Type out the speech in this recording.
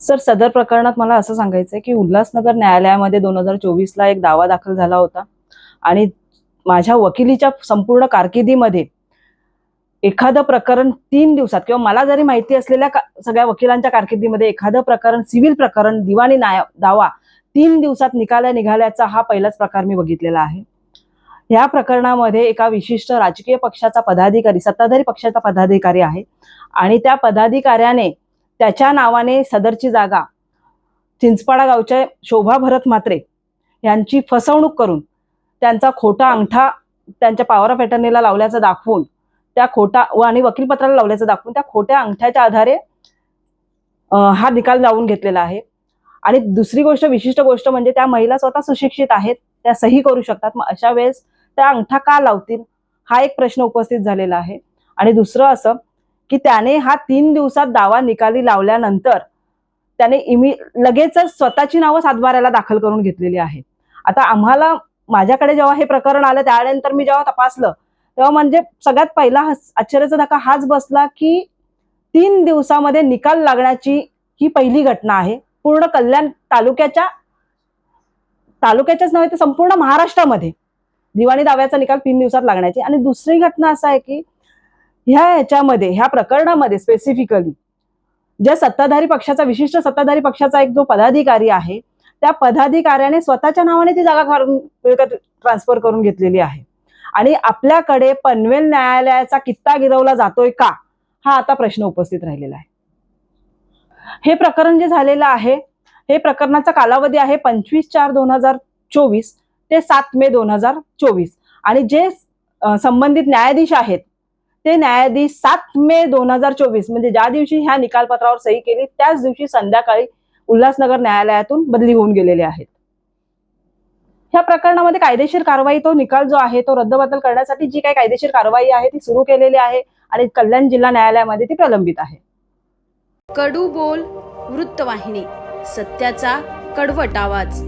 Sir सदर प्रकरणात मला असं सांगायचं आहे की उल्हासनगर न्यायालयामध्ये दोन हजार चोवीसला एक दावा दाखल झाला होता आणि माझ्या वकिलीच्या संपूर्ण कारकिर्दीमध्ये एखादं प्रकरण तीन दिवसात किंवा मला जरी माहिती असलेल्या सगळ्या वकिलांच्या कारकिर्दीमध्ये एखादं प्रकरण सिव्हिल प्रकरण दिवाणी न्याय दावा तीन दिवसात निकाला निघाल्याचा हा पहिलाच प्रकार मी बघितलेला आहे. या प्रकरणामध्ये एका विशिष्ट राजकीय पक्षाचा पदाधिकारी सत्ताधारी पक्षाचा पदाधिकारी आहे आणि त्या पदाधिकाऱ्याने त्याच्या नावाने सदरची जागा चिंचपाडा गावच्या शोभा भरत म्हात्रे यांची फसवणूक करून त्यांचा खोटा अंगठा त्यांच्या पॉवर पॅटर्नीला लावल्याचं दाखवून त्या खोटा व आणि वकीलपत्राला लावल्याचं दाखवून त्या खोट्या अंगठ्याच्या आधारे हा निकाल लावून घेतलेला आहे. आणि दुसरी गोष्ट विशिष्ट गोष्ट म्हणजे त्या महिला स्वतः सुशिक्षित आहेत त्या सही करू शकतात. मग अशा वेळेस त्या अंगठा का लावतील हा एक प्रश्न उपस्थित झालेला आहे. आणि दुसरं असं की त्याने हा तीन दिवसात दावा निकाली लावल्यानंतर त्याने इमी लगेचच स्वतःची नावं सातबाऱ्याला दाखल करून घेतलेली आहेत. आता आम्हाला माझ्याकडे जेव्हा हे प्रकरण आलं त्यानंतर मी जेव्हा तपासलं तेव्हा म्हणजे सगळ्यात पहिला आश्चर्याचा धक्का हाच बसला की तीन दिवसामध्ये निकाल लागण्याची ही पहिली घटना आहे. पूर्ण कल्याण तालुक्याच्या तालुक्याच्याच नव्हे तर संपूर्ण महाराष्ट्रामध्ये दिवाणी दाव्याचा निकाल तीन दिवसात लागण्याची. आणि दुसरी घटना असं आहे की ह्या ह्याच्यामध्ये ह्या प्रकरणामध्ये स्पेसिफिकली ज्या सत्ताधारी पक्षाचा विशिष्ट सत्ताधारी पक्षाचा एक जो पदाधिकारी आहे त्या पदाधिकाऱ्याने स्वतःच्या नावाने ती जागा ट्रान्सफर करून घेतलेली आहे. आणि आपल्याकडे पनवेल न्यायालयाचा कित्ता गिरवला जातोय का हा आता प्रश्न उपस्थित राहिलेला आहे. हे प्रकरण जे झालेलं आहे हे प्रकरणाचा कालावधी आहे पंचवीस चार दोन हजार चोवीस ते सात मे दोन हजार चोवीस. आणि जे संबंधित न्यायाधीश आहेत ते न्यायाधीश सात मे दोन हजार चोवीस म्हणजे ज्या दिवशी ह्या निकालपत्रावर सही केली त्याच दिवशी संध्याकाळी उल्हासनगर न्यायालयातून बदली होऊन गेलेले आहेत. ह्या प्रकरणामध्ये कायदेशीर कारवाई तो निकाल जो आहे तो रद्दबदल करण्यासाठी जी काही कायदेशीर कारवाई आहे ती सुरू केलेली आहे आणि कल्याण जिल्हा न्यायालयामध्ये ती प्रलंबित आहे. कडू बोल वृत्तवाहिनी सत्याचा कडवट आवाज.